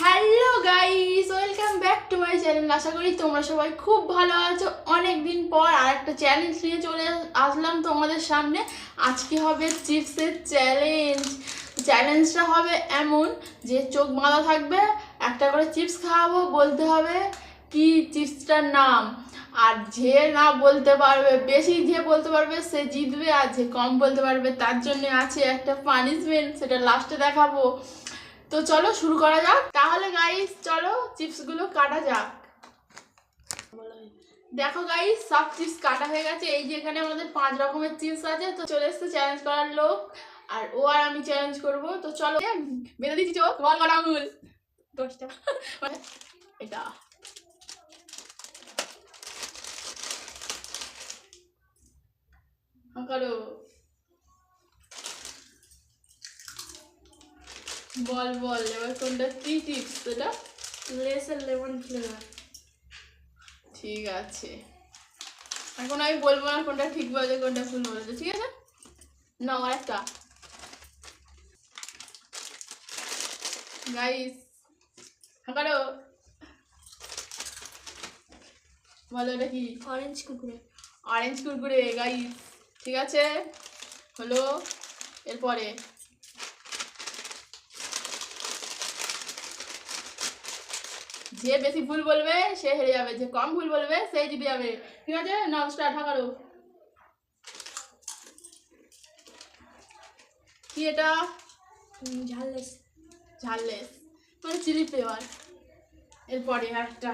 Hello guys welcome back to my channel আশা করি তোমরা সবাই খুব ভালো আছো। অনেক দিন পর আর একটা চ্যালেঞ্জ নিয়ে চলে আসলাম তোমাদের সামনে। আজকে হবে চিপসের চ্যালেঞ্জ চ্যালেঞ্জটা হবে এমন যে চোখ বাঁধা থাকবে, একটা করে চিপস খাওয়াবো, বলতে হবে কি চিপসটার নাম। আর যে না বলতে পারবে, বেশি যে বলতে পারবে, সে জিতবে। আর যে কম বলতে পারবে, তার জন্য আছে একটা পানিশমেন্ট সেটা লাস্টে দেখাবো। তো চলো শুরু করা যাক। তাহলে গাইস চলো চিপসগুলো কাটা যাক। দেখো গাইস সব চিপস কাটা হয়ে গেছে। এই যে এখানে আমাদের পাঁচ রকমের চিপস আছে, তো চলে এসছে চ্যালেঞ্জ করার লোক। আর ও আর আমি চ্যালেঞ্জ করব। তো চলো বেঁধে দিচ্ছি চোখ। বল কটা আঙুল। দশটা। এটা। করো বল বল এবার কোনটা? কি টিপস এটা? লেসের লেমন ফ্লেভার ঠিক আছে। এখন আমি বলব না কোনটা ঠিক বলেছে কোনটা ভুল বলেছে ঠিক আছে? না আমার একটা গাইস হাঁকারো বলো এটা কি? অরেঞ্জ কুকুরে। অরেঞ্জ কুরকুরে গাইস ঠিক আছে? হলো এরপরে। যে বেশি ভুল বলবে সে হেরে যাবে। যে কম ভুল বলবে সে জিতে যাবে। ঠিক আছে? নাও স্টার্ট হাঁকারো কি এটা? ঝাল লেস ঝাললেস মানে চিলি ফ্লেভার। এরপরে একটা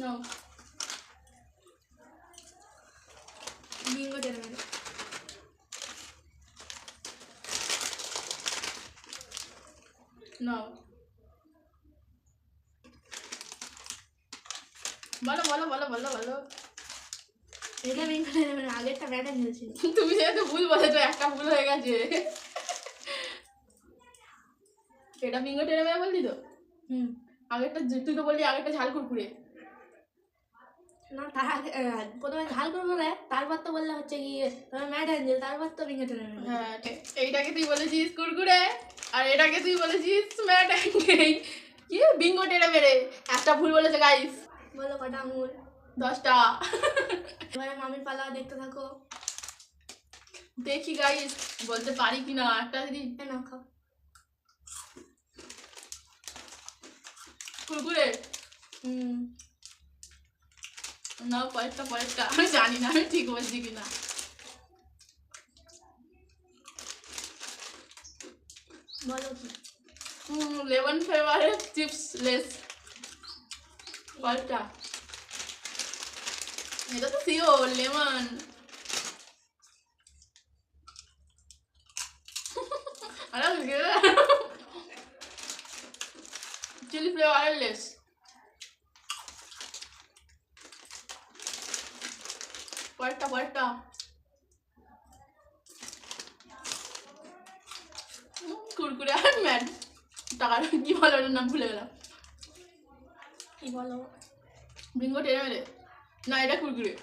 নাও। বিঙ্গো নাও বলো বলো বলো বলো বলো। এটা বিঙ্গো টেনে মেরে আগেরটা ব্যাটা খেলছিল। তুমি যেহেতু ভুল বলেছ একটা ভুল হয়ে গেছে। এটা বিঙ্গো টেনে মেরে বললি তো? হুম। আগেরটা তুই তো বললি আগেরটা ঝাল কুরকুরে। না তার প্রথমে ঝাল করে তারপর তো বললে হচ্ছে কি তবে ম্যাট অ্যাঞ্জেল তারপর তো বিঙ্গো টেনে হ্যাঁ এইটাকে তুই বলেছিস কুরকুরে। আর এটাকে তুই বলেছিস ম্যাট কি বিঙ্গো টেনে মেরে। একটা ভুল বলেছে গাইস বলো কটা আঙুল দশটা। এবারে মামির পালা দেখতে থাকো। দেখি গাইস বলতে পারি কি না। একটা যদি নাও খাও। কুরকুরে? হুম। না পরেরটা পরেরটা। আমি জানি না আমি ঠিক বলছি কিনা বলো কি লেমন ফ্লেভারের চিপস লেস কলটা এটা তো শিওর লেমন চিলি ফ্লেভারের লেস পরেরটা পরেরটা উম, আর টাকার কি বলো ওটার নাম ভুলে গেলাম। কি বলো? বিঙ্গো টেনে মেরে। না এটা কুরকুরে।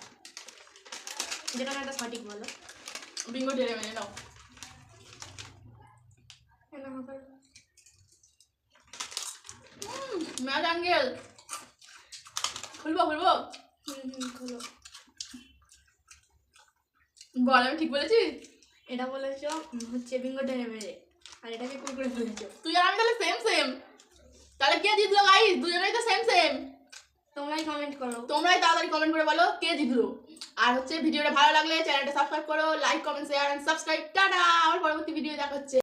যেখানে একটা সঠিক বলো। বিঙ্গো টেনে মেরে নাও। Mat angle. খুলবো খুলবো? হুম বল আমি ঠিক বলেছি? এটা বলেছ হচ্ছে বিঙ্গো টেনে মেরে। আর এটাকে কুরকুরে বলেছ তুই আর আমি তাহলে সেম সেম তাহলে কে জিতলো গাইস দুজনেই তো সেম সেম তোমরাই কমেন্ট করো। তোমরাই তাড়াতাড়ি কমেন্ট করে বলো কে জিতলো। আর হচ্ছে ভিডিওটা ভালো লাগলে চ্যানেলটা সাবস্ক্রাইব করো like comment share and subscribe tata! আবার পরবর্তী ভিডিও দেখা হচ্ছে।